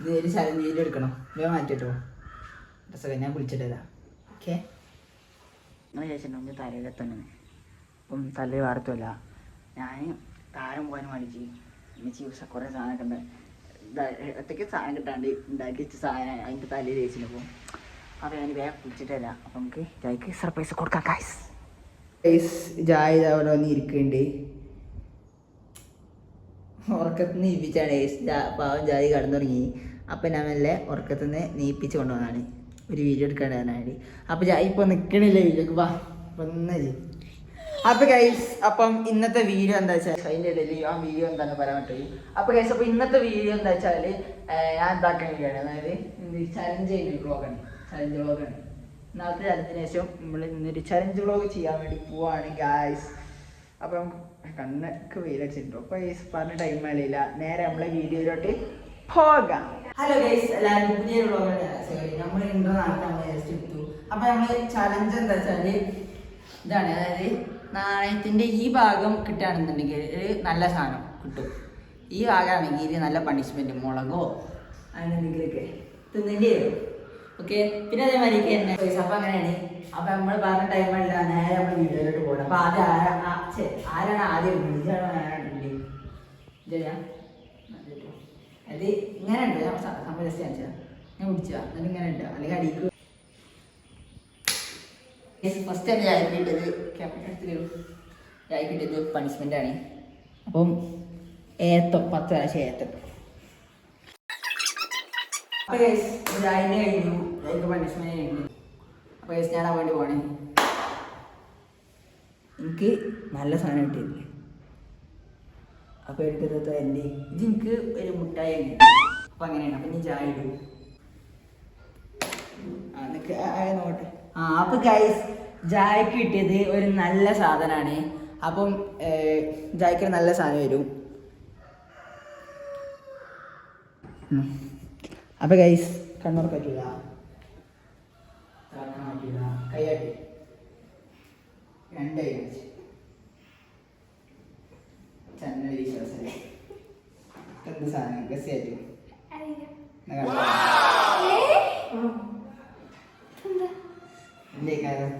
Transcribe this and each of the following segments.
ഇത് ഒരു നീര് എടുക്കണം. വേഗം മാറ്റിട്ടോ ഡ്രസ്സൊക്കെ ഞാൻ വിളിച്ചിട്ട് തരാം ഓക്കെ നിങ്ങൾ ചോദിച്ചിട്ടുണ്ടെങ്കിൽ തലയിലെത്തന്നെ അപ്പം തലയിൽ വാർത്തല്ല ഞാൻ താരം പോകാൻ മടിച്ച് എനിക്ക് യൂസ് കുറേ സാധനമൊക്കെ ഉണ്ട് ഒറ്റയ്ക്ക് സാധനം കിട്ടാണ്ട് ഉണ്ടാക്കി വെച്ച സാധനം അതിന്റെ തലയിൽ തേച്ചിട്ടപ്പോൾ അപ്പോൾ ഞാൻ വേഗം തരാം അപ്പം നമുക്ക് ജായ്ക്ക് സർപ്രൈസ് കൊടുക്കാം കായ്സ് ഗൈസ് ജായ് അവിടെ വന്ന് ഇരിക്കുന്നുണ്ട്. ഉറക്കത്തിന് ഇരിപ്പിച്ചാണ് ഗൈസ് പാവം ജായി കടന്നുറങ്ങി. അപ്പം ഞാൻ മെല്ലെ ഉറക്കത്തിൽ നിന്ന് കൊണ്ടുവന്നാണ്. ഒരു വീഡിയോ എടുക്കാനായിട്ട് അപ്പം ജായി ഇപ്പോൾ നിൽക്കണില്ല വീഡിയോക്ക് വാ അപ്പം ഒന്ന് അപ്പൊ ഗൈസ് അപ്പം ഇന്നത്തെ വീഡിയോ എന്താ വെച്ചാൽ അതിന്റെ ഇടയിൽ ആ വീഡിയോ എന്താണ് പറയാൻ പറ്റുള്ളൂ അപ്പൊ ഗൈസ് അപ്പൊ ഇന്നത്തെ വീഡിയോ എന്താ വെച്ചാൽ ഞാൻ എന്താക്കാൻ വേണ്ടിയാണ്. അതായത് ചലഞ്ച് ചെയ്യുന്ന വ്ളോഗാണ് ചലഞ്ച് വ്ളോഗാണ് ഇന്നത്തെ ചലഞ്ചിന് ശേഷം നമ്മൾ ഇന്നൊരു ചലഞ്ച് വ്ളോഗ് ചെയ്യാൻ വേണ്ടി പോവാണ് ഗായ്സ് അപ്പം കണ്ണൊക്കെ വെയിലടിച്ചിട്ടുണ്ടോ. അപ്പൊ ഗൈസ് പറഞ്ഞ ടൈം ആയില്ല? നേരെ നമ്മളെ വീഡിയോയിലോട്ട് പോകാം. ഹലോ ഗൈസ് എല്ലാവരും പുതിയ വ്ളോഗാണ് സോറി നമ്മൾ ഇൻട്രോ നടത്താൻ വിചാരിച്ചു എടുത്തു അപ്പൊ നമ്മൾ ചലഞ്ച് എന്താ വെച്ചാൽ ഇതാണ് അതായത് നാണയത്തിന്റെ ഈ ഭാഗം കിട്ടുകയാണെന്നുണ്ടെങ്കിൽ നല്ല സാധനം കിട്ടും. ഈ ഭാഗമാണെങ്കിൽ നല്ല പണിഷ്മെന്റ് മുളകോ അങ്ങനെ എന്തെങ്കിലുമൊക്കെ വരും. ഓക്കെ പിന്നെ അതേമാതിരി തന്നെ. അപ്പൊ അങ്ങനെയാണ്. അപ്പൊ നമ്മൾ പറഞ്ഞ ടൈമല്ല നേരെ നമ്മൾ വീഡിയോയിലോട്ട് പോകണം. അപ്പൊ ആദ്യം ആരാണ് ആരാണ് ആദ്യം വിളിച്ചാണോ ആരാണ് വിളി അത് ഇങ്ങനെ ഉണ്ട് ഞാൻ സ- സംഭവം ഞാൻ കുടിച്ചാ എന്നിട്ട് ഇങ്ങനെ ഉണ്ട് അല്ലെങ്കിൽ അടിക്ക്. ഫസ്റ്റ് തന്നെ ഞാൻ കിട്ടിയത് ക്യാപ്റ്റൻ ഞാൻ കിട്ടിയത് പണിഷ്മെന്റ് ആണ്. അപ്പം ഏത്തം പത്ത് പ്രാവശ്യം ഏത്തം. അപ്പോൾ ചായന്റെ കഴിഞ്ഞു. എനിക്ക് പണിഷ്മെന്റ് കഴിഞ്ഞു അപ്പോൾ ഞാൻ വേണ്ടി പോണേ. എനിക്ക് നല്ല സാധനം കിട്ടിയില്ലേ അപ്പൊ എടുക്കുന്നത് എന്റെ ഇത് എനിക്ക് ഒരു മുട്ടായി അപ്പൊ അങ്ങനെയാണ്. അപ്പൊ ഞാൻ ചായ ഇടും. നിക്ക് ആ, അപ്പൊ ഗൈസ് ജായ്ക്ക് കിട്ടിയത് ഒരു നല്ല സാധനമാണ് അപ്പം ജായ്ക്ക് ഒരു നല്ല സാധനം വരും. അപ്പൊ ഗൈസ് കണ്ണൂർ പറ്റൂല. കാണാൻ പറ്റൂല കൈയാട്ടി രണ്ട് കൈ വെച്ച് ചന്നൽ വിശ്വാസല്ലേ എന്ത് സാധനം എന്റെ കാര്യം?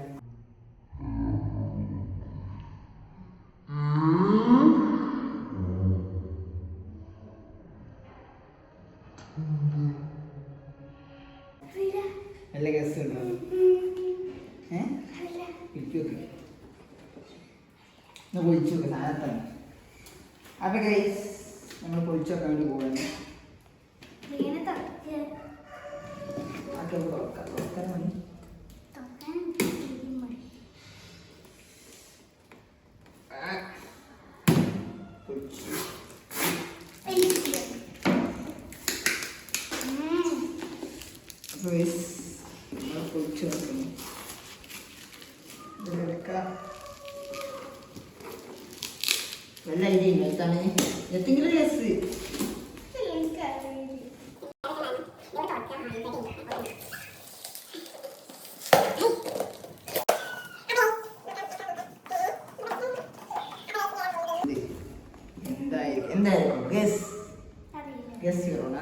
നല്ല ഗസ് ഉണ്ടോ ഏ? ഇരിക്കു ഒന്ന് പൊളിച്ചു നോക്ക് സാധനത്താണ് അപ്പൊ ഗൈസ് നമ്മൾ പൊളിച്ചൊക്കെ വേണ്ടി ഗൈസ് പൊളിച്ചു. നോക്കുന്നു ഇതിലെടുക്കാം വല്ല ഐഡിയ ഇല്ല എന്താണ് എന്തെങ്കിലും കേസ് എന്തായിരിക്കും ഗസ് ഗസ് യുറോണ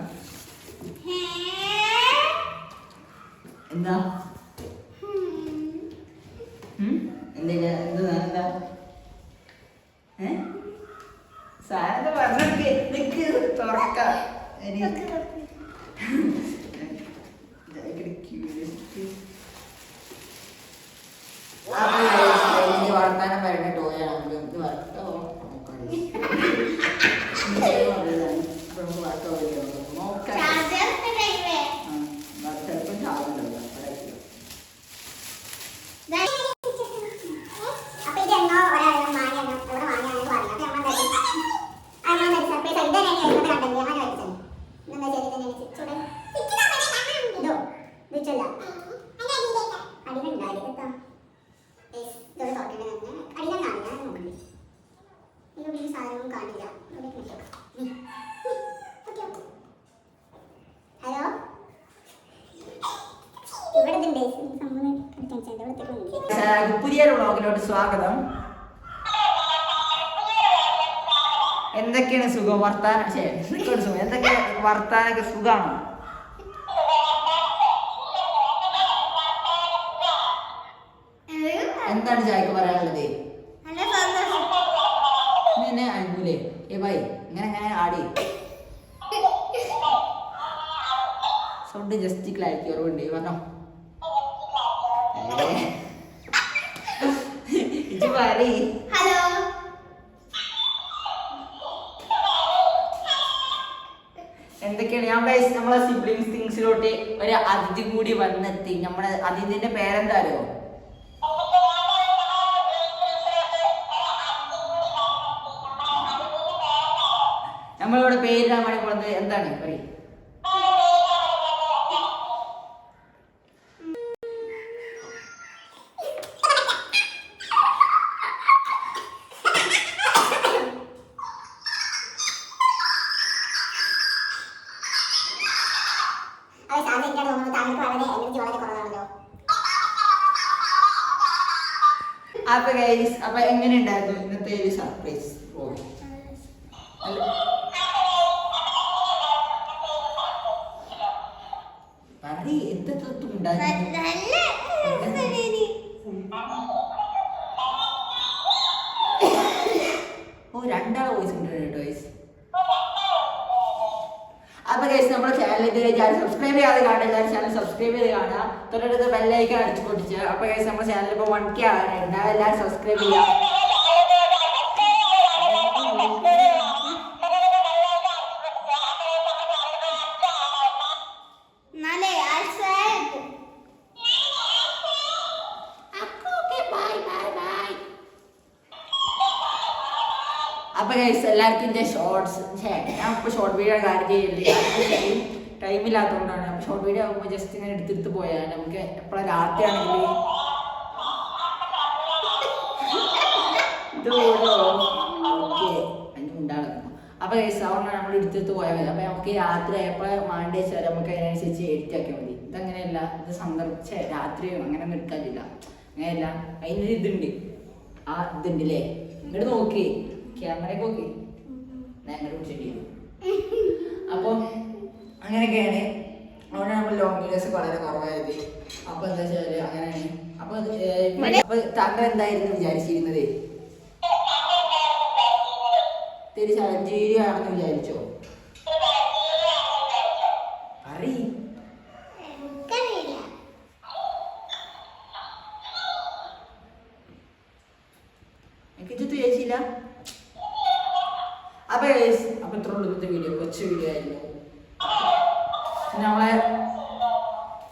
എന്താ? acá. ഈ സാധനവും കാണില്ല. ഹലോ? പുതിയൊരു വ്ളോഗിലോട്ട് സ്വാഗതം. എന്തൊക്കെയാണ് സുഖം? വർത്താനം എന്തൊക്കെയാണ് സുഖം? എന്തൊക്കെ വർത്താനൊക്കെ സുഖമാണോ എന്താണ് ചായക്ക് പറയാനുള്ളത് നല്ല സന്തോഷം നിന്നെ അഴുകൂലേ ഏ ഇങ്ങനെ ആടി? സൗണ്ട് ജസ്റ്റ് ക്ലാരിറ്റി കുറവുണ്ട് പറഞ്ഞോ ഹലോ. എന്തൊക്കെയാണ്? ഞാൻ guys നമ്മളെ സിബ്ലിംഗ് തിങ്സിലോട്ട് ഒരു അതിഥി കൂടി വന്നെത്തി. നമ്മുടെ അതിഥിന്റെ പേരെന്താ അറിയോ? നമ്മളിവിടെ പേരിടാൻ വേണ്ടി പോകുന്നത് എന്താണ്? പറയും. അപ്പൊ ഗൈസ് അപ്പൊ എങ്ങനെ ഉണ്ടായിരുന്നു ഇന്നത്തെ ഒരു സർപ്രൈസ് ഓ പറയ് എത്ര ഓ രണ്ടാളെ വോയിസ് ഉണ്ട് കേട്ടോ വോയിസ് അപ്പൊ ഗൈസ് നമ്മുടെ ചാനൽ ഇതുവരെ സബ്സ്ക്രൈബ് ചെയ്യാതെ കാണുക എല്ലാവരും ചാനൽ സബ്സ്ക്രൈബ് ചെയ്ത് കാണുക. തൊട്ടടുത്ത് ബെല്ലൈക്കൻ അടിച്ചു പൊട്ടിച്ച്. അപ്പൊ കേസ് നമ്മുടെ ചാനൽ ഇപ്പോൾ വൺ കെ ആകാനുണ്ട് എല്ലാവരും സബ്സ്ക്രൈബ് ചെയ്യാം. ഗൈസ് എല്ലാവർക്കും എന്റെ ഷോർട്സ് ഞാൻ ഇപ്പോൾ ഷോർട്ട് വീഡിയോ കാര്യം ചെയ്യില്ല ടൈം ഇല്ലാത്തതുകൊണ്ടാണ് ഷോർട്ട് വീഡിയോ ആകുമ്പോൾ ജസ്റ്റ് ഇങ്ങനെ എടുത്തെടുത്ത് പോയാൽ നമുക്ക് എപ്പോഴും രാത്രി ആണെങ്കിൽ അപ്പൊ ഗൈസ് അതുകൊണ്ടാണ് നമ്മൾ എടുത്തെടുത്ത് പോയാൽ മതി അപ്പൊ നമുക്ക് രാത്രി ആയപ്പോൾ മാണ്ടി വെച്ചാൽ നമുക്ക് അതിനനുസരിച്ച് എഡിറ്റ് മതി. ഇതങ്ങനെയല്ല. ഇത് സന്ദർശിച്ച രാത്രി അങ്ങനെ ഒന്നും എടുക്കാനില്ല. അങ്ങനെയല്ല. അതിനൊരു ഇതുണ്ട്. ആ ഇതുണ്ട് അല്ലേ ഇങ്ങോട്ട് നോക്കി. ക്യാമറയൊക്കെ നോക്കി. ഞങ്ങളുടെ പിടിച്ചിട്ട് അപ്പോൾ അങ്ങനെയൊക്കെയാണ്. അവിടെ നമ്മൾ ലോങ് വീഡിയോസ് വളരെ കുറവായത്. അപ്പൊ എന്താ വെച്ചാൽ അങ്ങനെയാണ്. അപ്പൊ അപ്പൊ താങ്കൾ എന്തായിരുന്നു വിചാരിച്ചിരുന്നത്? തിരിച്ചു ആണെന്ന് വിചാരിച്ചോ പറയ് എനിക്കറിയില്ല എനിക്ക് ഇത് വിചാരിച്ചില്ല അപ്പൊ guys, അപ്പൊ ഇത്ര ഉള്ളൂ ഇന്നത്തെ വീഡിയോ കൊച്ചു വീഡിയോ ആയിരുന്നു. നമ്മളെ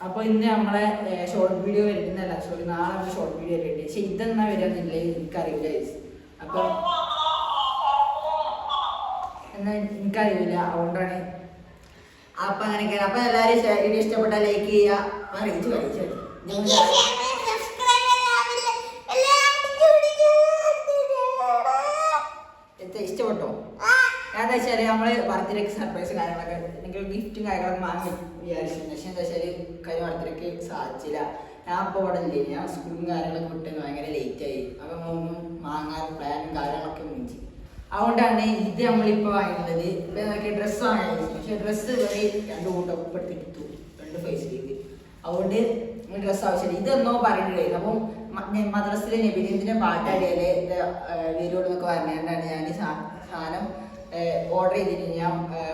അപ്പൊ ഇന്ന് നമ്മളെ ഷോർട്ട് വീഡിയോ വരുന്നല്ല സോറി നാളെ നമ്മൾ ഷോർട്ട് വീഡിയോ വരുന്നുണ്ട് പക്ഷെ ഇതെന്നാ വരാന്നില്ല എനിക്കറിയില്ല. അപ്പൊ എന്നാ എനിക്കറിയില്ല അതുകൊണ്ടാണ്. അപ്പൊ അങ്ങനെയൊക്കെയാണ്. അപ്പൊ എല്ലാവരും വീഡിയോ ഇഷ്ടപ്പെട്ടാൽ ലൈക്ക് ചെയ്യുക. അറിയിച്ചു ഇഷ്ടപ്പെട്ടോ വെച്ചാൽ നമ്മൾ ബർത്ത്ഡേക്ക് സർപ്രൈസ് കാര്യങ്ങളൊക്കെ അല്ലെങ്കിൽ ഗിഫ്റ്റും കാര്യങ്ങളൊക്കെ വാങ്ങി വിചാരിച്ചു പക്ഷെ എന്താ ശരി കഴിഞ്ഞ ബർത്ത്ഡേക്ക് സാധിച്ചില്ല. ഞാൻ അപ്പോൾ ഇവിടെ ഇല്ലേ. ഞാൻ സ്കൂളും കാര്യങ്ങളൊക്കെ വിട്ടെന്ന് ഭയങ്കര ലേറ്റ് ആയി. അപ്പൊ ഒന്നും വാങ്ങാൻ പ്ലാനും കാര്യങ്ങളൊക്കെ മുഞ്ചി അതുകൊണ്ടാണ് ഇത് നമ്മളിപ്പോൾ വാങ്ങുന്നത് ഇപ്പൊ നോക്കിയ ഡ്രസ്സ് വാങ്ങാൻ പക്ഷെ ഡ്രസ്സ് വരെ രണ്ട് കൂട്ടം ഒപ്പം എടുത്തു രണ്ട് പൈസയിലേക്ക് അതുകൊണ്ട് ഡ്രസ്സ് ആവശ്യമില്ല. ഇതെന്നോ പറയുന്നുണ്ടായിരുന്നു അപ്പം മദ്രസിലെ നബിദിനത്തിന് പാട്ടാടിയാലേ വരുള്ളൂ എന്നൊക്കെ പറഞ്ഞുകൊണ്ടാണ് ഞാൻ സാധനം ഓർഡർ ചെയ്തിട്ട് ഞാൻ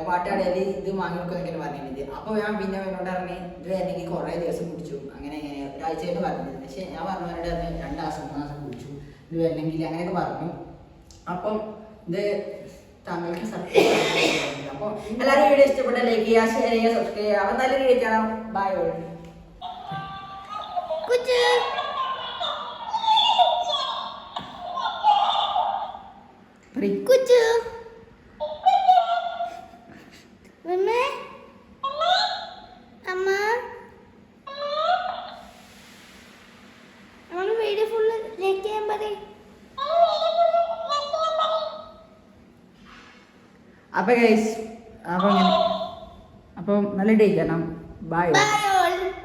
പാട്ടാടിയാൽ ഇത് വാങ്ങിക്കൊടുക്കുന്നൊക്കെ പറഞ്ഞിരുന്നത്. അപ്പോൾ ഞാൻ പിന്നെ എന്നോട് പറഞ്ഞു ഇത് അല്ലെങ്കിൽ കുറേ ദിവസം കുടിച്ചു. അങ്ങനെ ഒരാഴ്ചയായിട്ട് പറഞ്ഞത് പക്ഷേ ഞാൻ പറഞ്ഞവരോട് പറഞ്ഞു രണ്ട് മാസം മൂന്ന് മാസം കുടിച്ചു. ഇത് വരണമെങ്കിൽ അങ്ങനെയൊക്കെ പറഞ്ഞു. അപ്പം ഇത് താങ്കൾക്ക് അപ്പോൾ എല്ലാവരും വീഡിയോ ഇഷ്ടപ്പെട്ട ലൈക്ക് ചെയ്യുക ഷെയർ ചെയ്യുക സബ്സ്ക്രൈബ് ചെയ്യുക. അപ്പം നല്ലൊരു വീഡിയോ കാണാം. ബൈ ഓൾ കുച്ചു മമ്മേ അമ്മ നമ്മൾ വീഡിയോ ഫുള്ള് ലൈക്ക് ചെയ്യാൻ പറയും അപ്പൊ ഗൈസ് അപ്പൊ അങ്ങനെ. അപ്പം നല്ല ഡേ ബൈ ബൈ